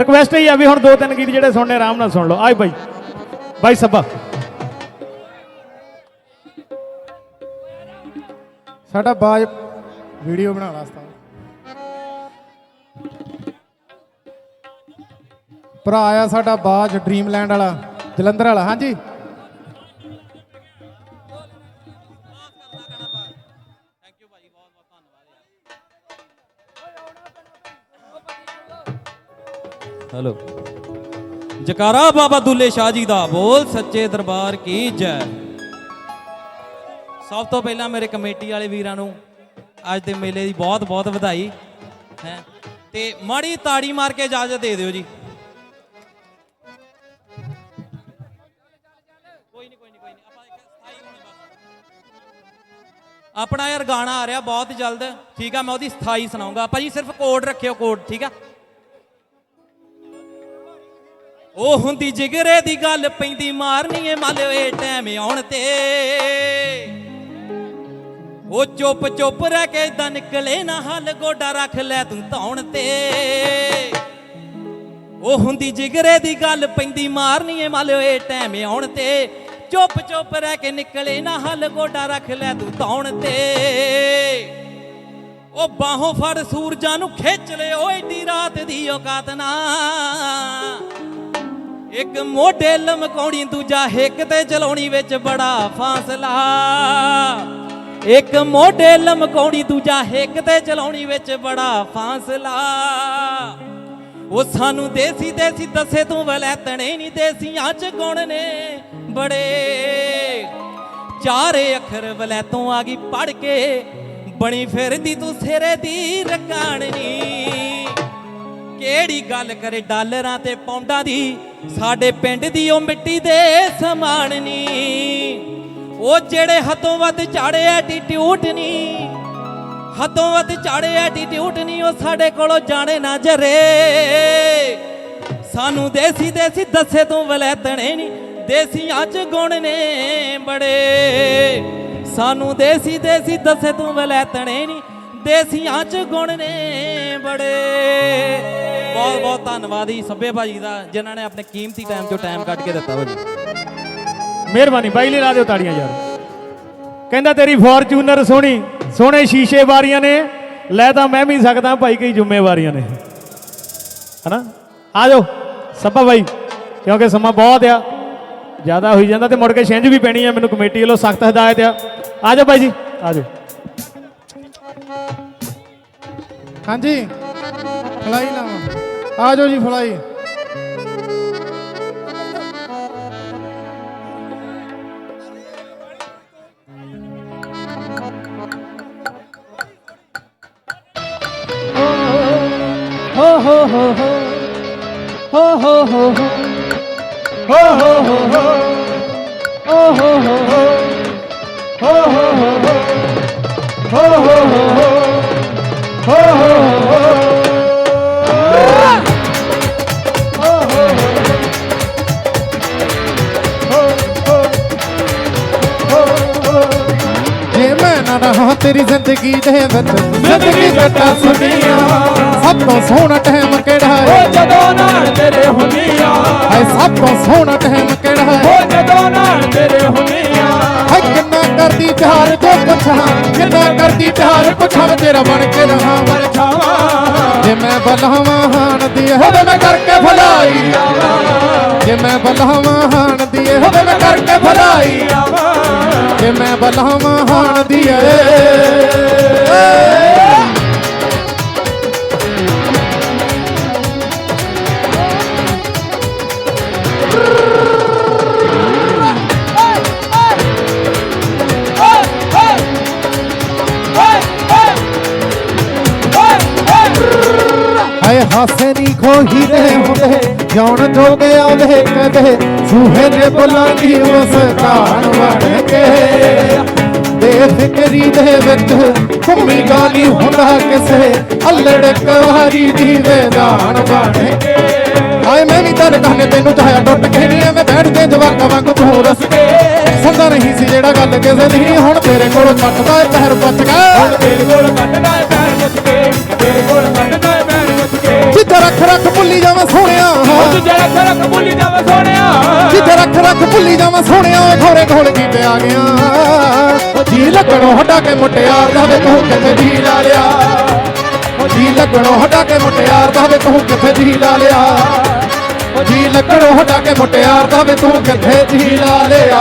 Request ਹੀ ਆ ਵੀ ਹੁਣ ਦੋ ਤਿੰਨ ਗੀਤ ਜਿਹੜੇ ਸੁਣਨੇ, ਆਰਾਮ ਨਾਲ ਸੁਣ ਲਓ। ਆਏ ਬਾਈ। ਬਾਈ ਸੱਬਾ। ਸਾਡਾ ਬਾਜ ਵੀਡੀਓ ਬਣਾਉਣ ਵਾਸਤਾ। ਭਰਾ ਆ ਸਾਡਾ ਬਾਜ ਡ੍ਰੀਮਲੈਂਡ ਵਾਲਾ, ਜਲੰਧਰ ਵਾਲਾ। ਹਾਂਜੀ। ਹੈਲੋ। ਜਕਾਰਾ ਬਾਬਾ ਦੁੱਲੇ ਸ਼ਾਹ ਜੀ ਦਾ ਬੋਲ, ਸੱਚੇ ਦਰਬਾਰ ਕੀ ਜੈ। ਸਭ ਤੋਂ ਪਹਿਲਾਂ ਮੇਰੇ ਕਮੇਟੀ ਵਾਲੇ ਵੀਰਾਂ ਨੂੰ ਅੱਜ ਦੇ ਮੇਲੇ ਦੀ ਬਹੁਤ ਬਹੁਤ ਵਧਾਈ ਹੈ। ਤੇ ਮਾੜੀ ਤਾੜੀ ਮਾਰ ਕੇ ਇਜਾਜ਼ਤ ਦੇ ਦਿਓ ਜੀ। ਕੋਈ ਨਹੀਂ ਕੋਈ ਨਹੀਂ ਕੋਈ ਨਹੀਂ ਆਪਾਂ ਇੱਕ ਸਥਾਈ ਹੋਣੇ ਬਸ। ਆਪਣਾ ਯਾਰ ਗਾਣਾ ਆ ਰਿਹਾ ਬਹੁਤ ਜਲਦ। ਠੀਕ ਆ, ਮੈਂ ਉਹਦੀ ਸਥਾਈ ਸੁਣਾਉਂਗਾ। ਭਾਜੀ ਸਿਰਫ ਕੋਡ ਰੱਖਿਓ, ਕੋਡ, ਠੀਕ ਆ? ਉਹ ਹੁੰਦੀ ਜਿਗਰੇ ਦੀ ਗੱਲ ਪੈਂਦੀ ਮਾਰਨੀ ਏ ਮੱਲ ਏ ਟਾਈਮ ਆਉਣ ਤੇ। ਉਹ ਚੁੱਪ ਚੁੱਪ ਰਹਿ ਕੇ ਇਦਾਂ ਨਿਕਲੇ ਨਾ ਹੱਲ, ਗੋਡਾ ਰੱਖ ਲੈ ਤੂੰ ਧੌਣ ਤੇ। ਉਹ ਹੁੰਦੀ ਜਿਗਰੇ ਦੀ ਗੱਲ ਪੈਂਦੀ ਮਾਰਨੀ ਏ ਮੱਲ ਏ ਟਾਈਮ ਆਉਣ ਤੇ। ਚੁੱਪ ਚੁੱਪ ਰਹਿ ਕੇ ਨਿਕਲੇ ਨਾ ਹੱਲ, ਗੋਡਾ ਰੱਖ ਲੈ ਤੂੰ ਧੌਣ ਤੇ। ਉਹ ਬਾਹੋਂ ਫੜ ਸੂਰਜਾਂ ਨੂੰ ਖਿੱਚ ਲੈ ਓ ਏਡੀ ਰਾਤ ਦੀ ਔਕਾਤ ਨਾ। ਇੱਕ ਮੋਢੇ ਲਮਕਾਉਣੀ, ਦੂਜਾ ਹਿੱਕ ਤੇ ਚਲਾਉਣੀ ਵਿੱਚ ਬੜਾ ਫਾਸਲਾ। ਇੱਕ ਮੋਢੇ ਲਮਕਾਉਣੀ, ਦੂਜਾ ਹਿੱਕ ਤੇ ਚਲਾਉਣੀ ਵਿੱਚ ਬੜਾ ਫਾਸਲਾ। ਉਹ ਸਾਨੂੰ ਦੇਸੀ ਦੇਸੀ ਦੱਸੇ ਤੂੰ ਵਲੈਤਣੇ ਨਹੀਂ, ਦੇਸੀਆਂ ਚ ਗੁਣ ਨੇ ਬੜੇ। ਚਾਰੇ ਅੱਖਰ ਵਲੈਤੋਂ ਆ ਗਈ ਪੜ ਕੇ, ਬਣੀ ਫਿਰਦੀ ਤੂੰ ਸਿਰੇ ਦੀ ਰਕਾਣਨੀ। ਕਿਹੜੀ ਗੱਲ ਕਰੇ ਡਾਲਰਾਂ ਤੇ ਪੌਂਡਾਂ ਦੀ? ਸਾਡੇ ਪਿੰਡ ਦੀ ਉਹ ਮਿੱਟੀ ਦੇ ਸਮਾਨ ਨੀ। ਉਹ ਜਿਹੜੇ ਹੱਥੋਂ ਵੱਧ ਚਾੜੇ ਐਟੀਟਿਊਡ ਨੀ। ਹੱਥੋਂ ਵੱਧ ਚਾੜੇ ਐਟੀਟਿਊਡ ਨੀ, ਉਹ ਸਾਡੇ ਕੋਲੋਂ ਜਾਣੇ ਨਾ ਜਰੇ। ਸਾਨੂੰ ਦੇਸੀ ਦੇਸੀ ਦੱਸੇ ਤੋਂ ਵਲੈਤਣੇ ਨੀ ਦੇਸੀਆਂ ਚ ਗੁਣ ਨੇ ਬੜੇ। ਸਾਨੂੰ ਦੇਸੀ ਦੇਸੀ ਦੱਸੇ ਤੂੰ ਵਲੈਤਣੇ ਨੀ ਦੇਸੀਆਂ ਚ ਗੁਣ ਨੇ ਬੜੇ। ਬਹੁਤ ਬਹੁਤ ਧੰਨਵਾਦ ਜੀ ਸੱਬੇ ਭਾਜੀ ਦਾ ਜਿਨ੍ਹਾਂ ਨੇ ਆਪਣੇ ਕੀਮਤੀ ਟਾਈਮ ਚੋਂ ਟਾਈਮ ਕੱਢ ਕੇ ਦਿੱਤਾ ਭਾਜੀ। ਮਿਹਰਬਾਨੀ ਬਾਈ ਲਈ ਲਾ ਦਿਓ ਤਾੜੀਆਂ ਯਾਰ। ਕਹਿੰਦਾ ਤੇਰੀ ਫੋਰਚੂਨਰ ਸੋਹਣੀ ਸੋਹਣੇ ਸ਼ੀਸ਼ੇ ਵਾਰੀਆਂ ਨੇ। ਲੈ ਤਾਂ ਮੈਂ ਵੀ ਸਕਦਾ ਭਾਈ ਕਈ ਜ਼ਿੰਮੇਵਾਰੀਆਂ ਨੇ। ਹਨਾ? ਆ ਜਾਓ ਸੱਪਾ ਬਾਈ ਕਿਉਂਕਿ ਸਮਾਂ ਬਹੁਤ ਆ। ਜ਼ਿਆਦਾ ਹੋਈ ਜਾਂਦਾ ਤੇ ਮੁੜ ਕੇ ਛਿੰਝ ਵੀ ਪੈਣੀ ਆ ਮੈਨੂੰ ਕਮੇਟੀ ਵੱਲੋਂ ਸਖਤ ਹਦਾਇਤ ਆ। ਆ ਜਾਓ ਬਾਈ ਜੀ ਆ ਜਾਓ। ਹਾਂਜੀ। ਫਲਾਈ ਲਾਵਾਂ। ਆ ਜਾਓ ਜੀ ਫਲਾਈ ਹੋ ਹੋ ਹੋ ਹੋ ਹੋ ਹੋ ਹੋ ਹੋ ਹੋ ਹੋ ਹੋ ਤੇਰੀ ਜ਼ਿੰਦਗੀ ਦੇ ਵਿੱਚ ਜ਼ਿੰਦਗੀ ਕੱਟਾ ਸੁਨੀਆਂ ਸਭ ਤੋਂ ਸੋਹਣਾ ਟਾਈਮ ਕਿਹੜਾ ਹੈ? ਜਦੋਂ ਨਾਲ ਤੇਰੇ ਹੁੰਨੀਆਂ ਹੈ ਸਭ ਤੋਂ ਸੋਹਣਾ ਟਾਈਮ ਕਿਹੜਾ ਹੈ? ਓ ਜਦੋਂ ਨਾਲ ਤੇਰੇ ਹੁੰਨੀਆਂ ਹੈ ਕਿੰਨਾ ਕਰਦੀ ਪਿਆਰ ਜੋ ਪੁੱਛਾਂ ਕਿੰਨਾ ਕਰਦੀ ਪਿਆਰ ਪੁੱਛਾਂ ਤੇਰਾ ਬਣ ਕੇ ਰਹਾ ਪਰਛਾਵਾਂ ਜੇ ਮੈਂ ਬਲਹਾਵਾਂ ਹਾਣ ਦੀ ਹੋਵੇ ਮੈਂ ਕਰਕੇ ਭਲਾਈ। ਜੇ ਮੈਂ ਬਲਹਾਵਾਂ ਹਾਣ ਦੀ ਹੋਵੇ ਮੈਂ ਕਰਕੇ ਭਲਾਈ। ਜੇ ਮੈਂ ਬਲਹਾਵਾਂ ਹਾਣ ਦੀ ਹਾਏ ਹਾਸੇ ਨਹੀਂ ਖੋਹੀ ਦੇ ਹੁੰਦੇ। ਜਾਣ ਜੋਗੇ ਆਵੇ ਕਦੇ, ਸੂਹੇ ਦੇ ਬੁੱਲਾਂ ਦੀ ਬਣ ਕੇ। ਬੇਫਿਕਰੀ ਦੇ ਵਿੱਚ ਘੁੰਮੀ ਗਾਲੀ ਹੁੰਦਾ ਕਿਸੇ, ਅਲੜ ਕਵਾਰੀ ਦੀ ਵੇਦਾਨ ਬਣ ਕੇ। ਹਾਏ, ਮੈਂ ਵੀ ਤੇਰੇ ਕਹਨੇ ਤੈਨੂੰ ਚਾਹਿਆ ਟੁੱਟ ਕੇ ਨਹੀਂ, ਐਵੇਂ ਬੈਠ ਕੇ ਜਵਾਕਾਂ ਵਾਂਗ ਤੂੰ ਰਸ ਕੇ। ਸੁਣਦਾ ਨਹੀਂ ਸੀ ਜਿਹੜਾ ਗੱਲ ਕਿਸੇ ਦੀ, ਹੁਣ ਤੇਰੇ ਕੋਲ ਕੱਟਦਾ ਪਹਿਰ ਪੁੱਛ ਕੇ। ਤੇਰੇ ਤੇਰੇ ਕੋਲ ਕੱਢਦਾ ਜਾਵਾਂ ਸੋਹਣਿਆ। ਜਿੱਥੇ ਰੱਖ ਰੱਖ ਭੁੱਲੀ ਜਾਵੇ ਸੋਹਣਿਆ। ਜਿੱਥੇ ਰੱਖ ਰੱਖ ਭੁੱਲੀ ਜਾਵਾਂ ਸੋਹਣਿਆ ਓਏ ਘੋੜੇ ਘੋਲ ਕੀ ਤੇ ਆ ਗਿਆ। ਜੀ ਲੱਗਣੋਂ ਹਟਾ ਕੇ ਮੁਟਿਆਰ ਦਾ ਵੇ ਤੂੰ ਕਿੱਥੇ ਜੀ ਲਾ ਲਿਆ। ਜੀ ਲੱਗਣੋਂ ਹਟਾ ਕੇ ਮੁਟਿਆਰ ਦਾ ਵੇ ਤੂੰ ਕਿੱਥੇ ਜੀ ਲਾ ਲਿਆ। ਜੀ ਲੱਗਣੋਂ ਹਟਾ ਕੇ ਮੁਟਿਆਰ ਦਾ ਵੇ ਤੂੰ ਕਿੱਥੇ ਜੀ ਲਾ ਲਿਆ।